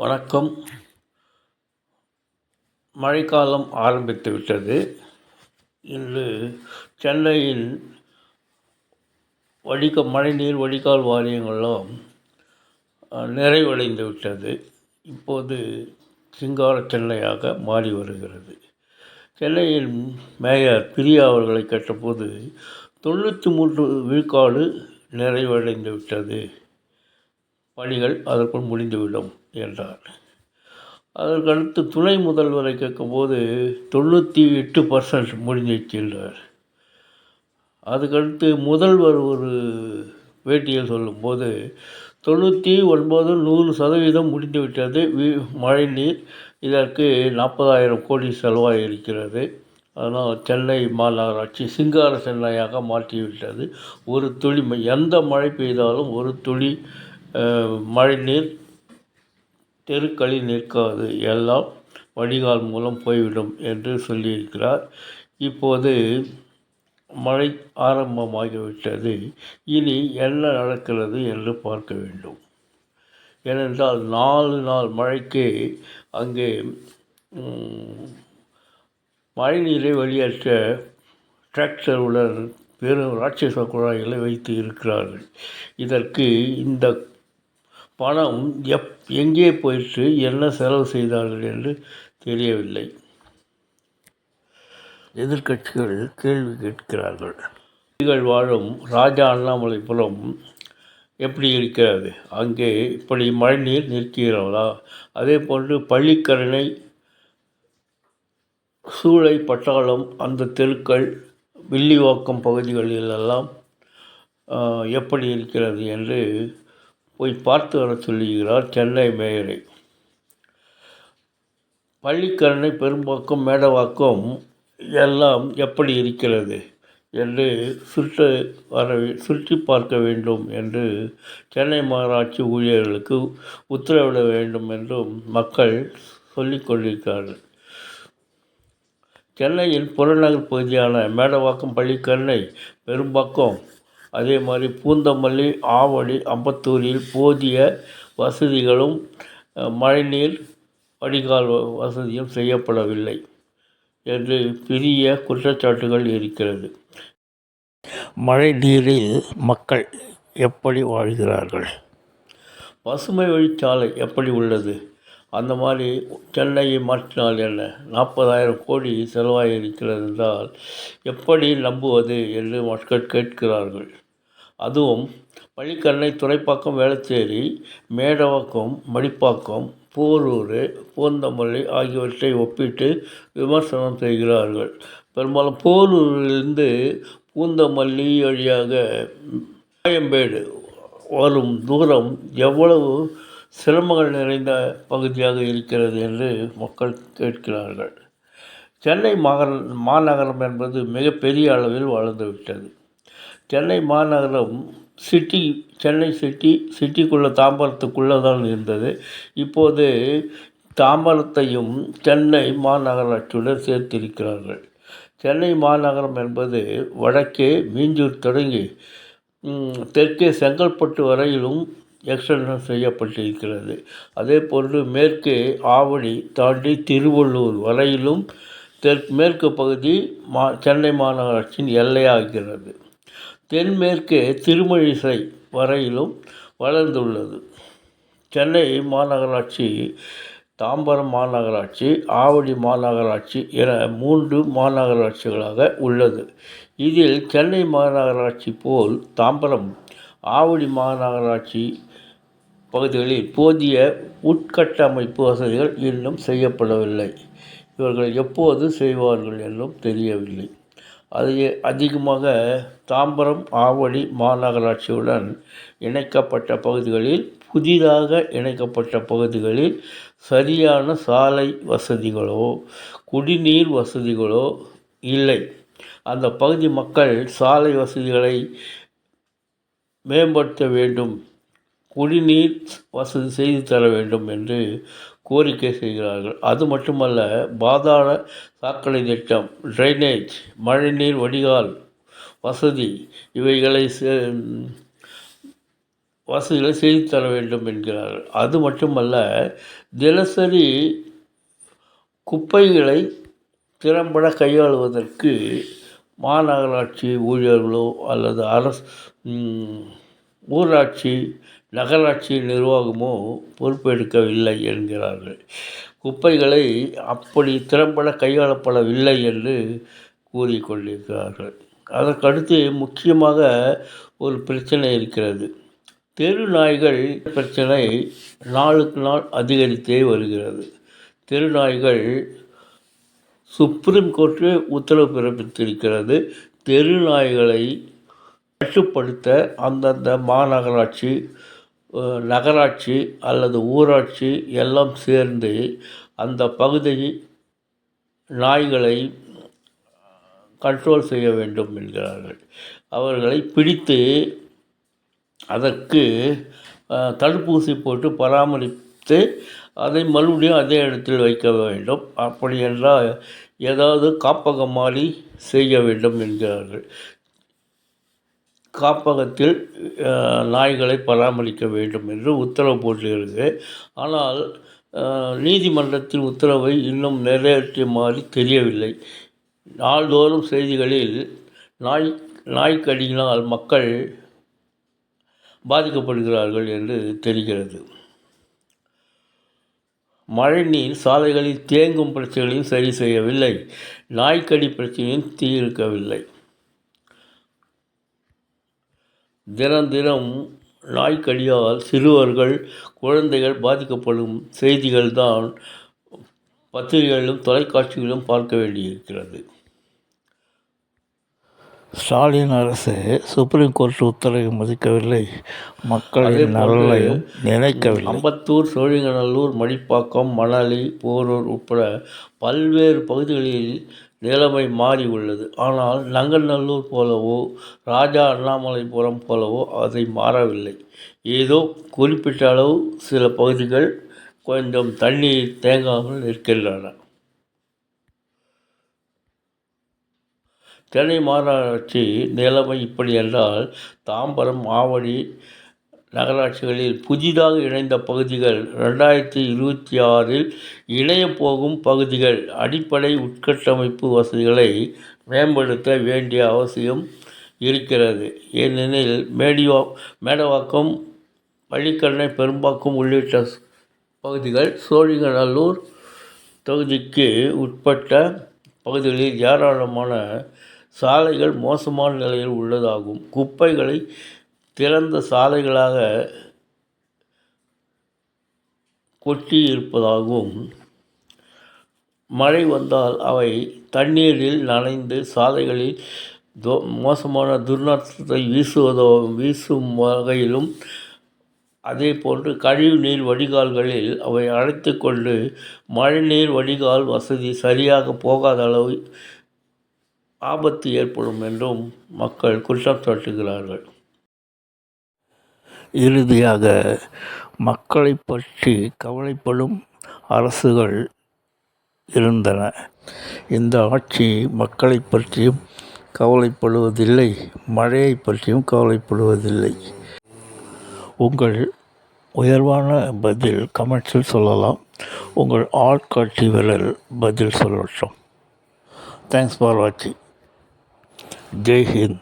வணக்கம். மழைக்காலம் ஆரம்பித்து விட்டது. இன்று சென்னையில் வடிக மழைநீர் வடிகால் வாரியங்களும் நிறைவடைந்து விட்டது. இப்போது சிங்கார சென்னையாக மாறி வருகிறது. சென்னையின் மேயர் பிரியா அவர்களை கேட்டபோது தொண்ணூற்றி மூன்று விழுக்காடு நிறைவடைந்து விட்டது. பணிகள் அதற்குள் முடிந்துவிடும். என்றார் அதற்கடுத்து துணை முதல்வரை கேட்கும்போது தொண்ணூற்றி எட்டு பர்சன்ட் முடிஞ்சிச்சு என்றார். அதுக்கடுத்து முதல்வர் ஒரு பேட்டியில் சொல்லும்போது தொண்ணூற்றி ஒன்பது நூறு சதவீதம் முடிந்துவிட்டது வீ மழைநீர் இதற்கு நாற்பதாயிரம் கோடி செலவாக இருக்கிறது அதனால் சென்னை மாநகராட்சி சிங்கார சென்னையாக மாற்றிவிட்டது. ஒரு துளி ம- எந்த மழை பெய்தாலும் ஒரு துளி மழை மழைநீர் தெருக்களில் நிற்காது. எல்லாம் வடிகால் மூலம் போய்விடும் என்று சொல்லியிருக்கிறார். இப்போது மழை ஆரம்பமாகிவிட்டது. இனி என்ன நடக்கிறது என்று பார்க்க வேண்டும். ஏனென்றால் நாலு நாள் மழைக்கு அங்கே மழைநீரை வெளியேற்ற டிராக்டருடன் பெரும் ராட்சச குழாய்களை வைத்து இருக்கிறார்கள். இதற்கு இந்த பணம் எப் எங்கே போயிற்று என்ன செலவு செய்தார்கள் என்று தெரியவில்லை. எதிர்க்கட்சிகள் கேள்வி கேட்கிறார்கள். நீங்கள் வாழும் ராஜா அண்ணாமலைபுரம் எப்படி இருக்கிறது? அங்கே இப்படி மழைநீர் நிற்கிறதா? அதே போன்று பள்ளிக்கரணை சூளை பட்டாளம் அந்த தெருக்கள் வில்லிவாக்கம் பகுதிகளிலெல்லாம் எப்படி இருக்கிறது என்று போய் பார்த்து வர சொல்லுகிறார் சென்னை மேயரை. பள்ளிக்கரணை பெரும்பாக்கம் மேடவாக்கம் எல்லாம் எப்படி இருக்கிறது என்று சுற்று வர சுற்றி பார்க்க வேண்டும் என்று சென்னை மாநகராட்சி ஊழியர்களுக்கு உத்தரவிட வேண்டும் என்றும் மக்கள் சொல்லிக் கொண்டிருக்கிறார்கள். சென்னையின் புறநகர் பகுதியான மேடவாக்கம் பள்ளிக்கரணை பெரும்பாக்கம் அதே மாதிரி பூந்தமல்லி ஆவடி அம்பத்தூரில் போதிய வசதிகளும் மழைநீர் வடிகால் வசதியும் செய்யப்படவில்லை என்று பெரிய குற்றச்சாட்டுகள் இருக்கிறது. மழை நீரில் மக்கள் எப்படி வாழ்கிறார்கள்? பசுமை வழிச்சாலை எப்படி உள்ளது? அந்த மாதிரி சென்னையை மாற்றினால் என்ன? நாற்பதாயிரம் கோடி செலவாகி இருக்கிறது என்றால் எப்படி நம்புவது என்று மக்கள் கேட்கிறார்கள். அதுவும் பள்ளிக்கண்ணை துறைப்பாக்கம் வேளச்சேரி மேடவாக்கம் மடிப்பாக்கம் போரூர் பூந்தமல்லி ஆகியவற்றை ஒப்பிட்டு விமர்சனம் செய்கிறார்கள். பெரும்பாலும் போரூரிலிருந்து பூந்தமல்லி வழியாக கோயம்பேடு வரும் தூரம் எவ்வளவு சிரமங்கள் நிறைந்த பகுதியாக இருக்கிறது என்று மக்கள் கேட்கிறார்கள். சென்னை மாநகர மாநகரம் என்பது மிகப்பெரிய அளவில் வளர்ந்துவிட்டது. சென்னை மாநகரம் சிட்டி சென்னை சிட்டி சிட்டிக்குள்ளே தாம்பரத்துக்குள்ளே தான் இருந்தது. இப்போது தாம்பரத்தையும் சென்னை மாநகராட்சியுடன் சேர்த்திருக்கிறார்கள். சென்னை மாநகரம் என்பது வடக்கே மீஞ்சூர் தொடங்கி தெற்கே செங்கல்பட்டு வரையிலும் எக்ஸ்டென்ஷன் செய்யப்பட்டிருக்கிறது. அதே போன்று மேற்கே ஆவடி தாண்டி திருவள்ளூர் வரையிலும் தெற்கு மேற்கு பகுதி மா சென்னை மாநகராட்சியின் எல்லையாகிறது. தென்மேற்கே திருமழிசை வரையிலும் வளர்ந்துள்ளது. சென்னை மாநகராட்சி தாம்பரம் மாநகராட்சி ஆவடி மாநகராட்சி என மூன்று மாநகராட்சிகளாக உள்ளது. இதில் சென்னை மாநகராட்சி போல் தாம்பரம் ஆவடி மாநகராட்சி பகுதிகளில் போதிய உட்கட்டமைப்பு வசதிகள் இன்னும் செய்யப்படவில்லை. இவர்கள் எப்போது செய்வார்கள் என்றும் தெரியவில்லை. அது அதிகமாக தாம்பரம் ஆவடி மாநகராட்சியுடன் இணைக்கப்பட்ட பகுதிகளில் புதிதாக இணைக்கப்பட்ட பகுதிகளில் சரியான சாலை வசதிகளோ குடிநீர் வசதிகளோ இல்லை. அந்த பகுதி மக்கள் சாலை வசதிகளை மேம்படுத்த வேண்டும். குடிநீர் வசதி செய்து தர வேண்டும் என்று கோரிக்கை செய்கிறார்கள். அது மட்டுமல்ல பாதாள சாக்கடை திட்டம் ட்ரைனேஜ் மழைநீர் வடிகால் வசதி இவைகளை செ- வசதிகளை செய்து தர வேண்டும் என்கிறார்கள். அது மட்டுமல்ல தினசரி குப்பைகளை திறம்பட கையாளுவதற்கு மாநகராட்சி ஊழியர்களோ அல்லது அரசு ஊராட்சி நகராட்சி நிர்வாகமோ பொறுப்பெடுக்கவில்லை என்கிறார்கள். குப்பைகளை அப்படி திறம்பட கையாளப்படவில்லை என்று கூறிக்கொண்டிருக்கிறார்கள். அதற்கடுத்து முக்கியமாக ஒரு பிரச்சனை இருக்கிறது. தெரு நாய்கள் பிரச்சனை நாளுக்கு நாள் அதிகரித்தே வருகிறது. தெரு நாய்கள் சுப்ரீம் கோர்ட்டு உத்தரவு பிறப்பித்திருக்கிறது. தெரு நாய்களை கட்டுப்படுத்த அந்தந்த மாநகராட்சி நகராட்சி அல்லது ஊராட்சி எல்லாம் சேர்ந்து அந்த பகுதி நாய்களை கண்ட்ரோல் செய்ய வேண்டும் என்கிறார்கள். அவர்களை பிடித்து அதற்கு தடுப்பூசி போட்டு பராமரித்து அதை மறுபடியும் அதே இடத்தில் வைக்க வேண்டும். அப்படி என்றால் ஏதாவது காப்பகம் மாதிரி செய்ய வேண்டும் என்கிறார்கள். காப்பகத்தில் நாய்களை பராமரிக்க வேண்டும் என்று உத்தரவு போட்டிருக்கு. ஆனால் நீதிமன்றத்தின் உத்தரவை இன்னும் நிறைவேற்றிய மாதிரி தெரியவில்லை. நாள்தோறும் செய்திகளில் நாய் நாய்க்கடியினால் மக்கள் பாதிக்கப்படுகிறார்கள் என்று தெரிகிறது. மழைநீர் சாலைகளில் தேங்கும் பிரச்சனைகளையும் சரி செய்யவில்லை. நாய்க்கடி பிரச்சனையும் தீர்க்கவில்லை. தினம் தினம் நாய்க்கடியால் சிறுவர்கள் குழந்தைகள் பாதிக்கப்படும் செய்திகள் தான் பத்திரிகைகளிலும் தொலைக்காட்சிகளிலும் பார்க்க வேண்டியிருக்கிறது. ஸ்டாலின் அரசு சுப்ரீம் கோர்ட் உத்தரவை மதிக்கவில்லை. மக்களின் நலனையும் நினைக்கவில்லை. அம்பத்தூர் சோழிங்கநல்லூர் மடிப்பாக்கம் மணலி போரூர் உட்பட பல்வேறு பகுதிகளில் நிலைமை மாறி உள்ளது ஆனால் நங்கநல்லூர் போலவோ ராஜா அண்ணாமலைபுரம் போலவோ அதை மாறவில்லை. ஏதோ குறிப்பிட்ட அளவு சில பகுதிகள் கொஞ்சம் தண்ணீர் தேங்காமல் இருக்கின்றன சென்னை மாநகராட்சி நிலைமை இப்படி என்றால் தாம்பரம் ஆவடி நகராட்சிகளில் புதிதாக இணைந்த பகுதிகள் ரெண்டாயிரத்தி இருபத்தி ஆறில் இணையப்போகும் பகுதிகள் அடிப்படை உட்கட்டமைப்பு வசதிகளை மேம்படுத்த வேண்டிய அவசியம் இருக்கிறது. ஏனெனில் மேடிவா மேடவாக்கம் பள்ளிக்கண்ணை பெரும்பாக்கம் உள்ளிட்ட பகுதிகள் சோழிங்கநல்லூர் தொகுதிக்கு உட்பட்ட பகுதிகளில் ஏராளமான சாலைகள் மோசமான நிலையில் உள்ளதாகும். குப்பைகளை திறந்த சாலைகளாக கொட்டி இருப்பதாகவும் மழை வந்தால் அவை தண்ணீரில் நனைந்து சாலைகளில் தோ மோசமான துர்நாற்றத்தை வீசுவதோ வீசும் வகையிலும் அதே போன்று கழிவு நீர் வடிகால்களில் அவை அடைத்து கொண்டு மழைநீர் வடிகால் வசதி சரியாக போகாத அளவு ஆபத்து ஏற்படும் என்றும் மக்கள் குற்றம் சாட்டுகிறார்கள். இறுதியாக மக்களை பற்றி கவலைப்படும் அரசுகள் இருந்தன. இந்த ஆட்சி மக்களை பற்றியும் கவலைப்படுவதில்லை மழையை பற்றியும் கவலைப்படுவதில்லை. உங்கள் உயர்வான பதில் கமெண்ட்ஸில் சொல்லலாம். உங்கள் ஆட்காட்சி விரல் பதில் சொல்லட்டும். தேங்க்ஸ் ஃபார் வாட்சிங் जय हिंद